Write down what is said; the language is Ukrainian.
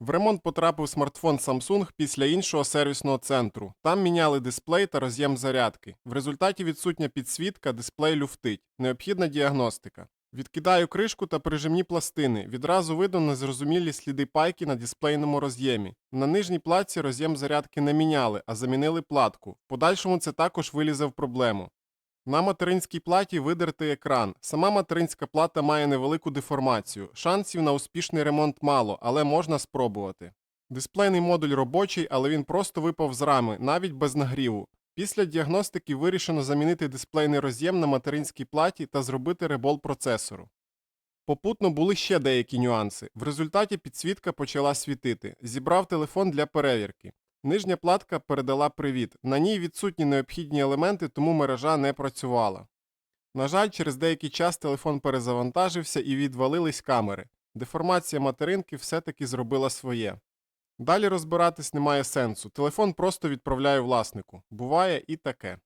В ремонт потрапив смартфон Samsung після іншого сервісного центру. Там міняли дисплей та роз'єм зарядки. В результаті відсутня підсвітка, дисплей люфтить. Необхідна діагностика. Відкидаю кришку та прижимні пластини. Відразу видно незрозумілі сліди пайки на дисплейному роз'ємі. На нижній платці роз'єм зарядки не міняли, а замінили платку. В подальшому це також вилізе в проблему. На материнській платі видертий екран. Сама материнська плата має невелику деформацію. Шансів на успішний ремонт мало, але можна спробувати. Дисплейний модуль робочий, але він просто випав з рами, навіть без нагріву. Після діагностики вирішено замінити дисплейний роз'єм на материнській платі та зробити ребол процесору. Попутно були ще деякі нюанси. В результаті підсвітка почала світити. Зібрав телефон для перевірки. Нижня платка передала привіт. На ній відсутні необхідні елементи, тому мережа не працювала. На жаль, через деякий час телефон перезавантажився і відвалились камери. Деформація материнки все-таки зробила своє. Далі розбиратись немає сенсу. Телефон просто відправляю власнику. Буває і таке.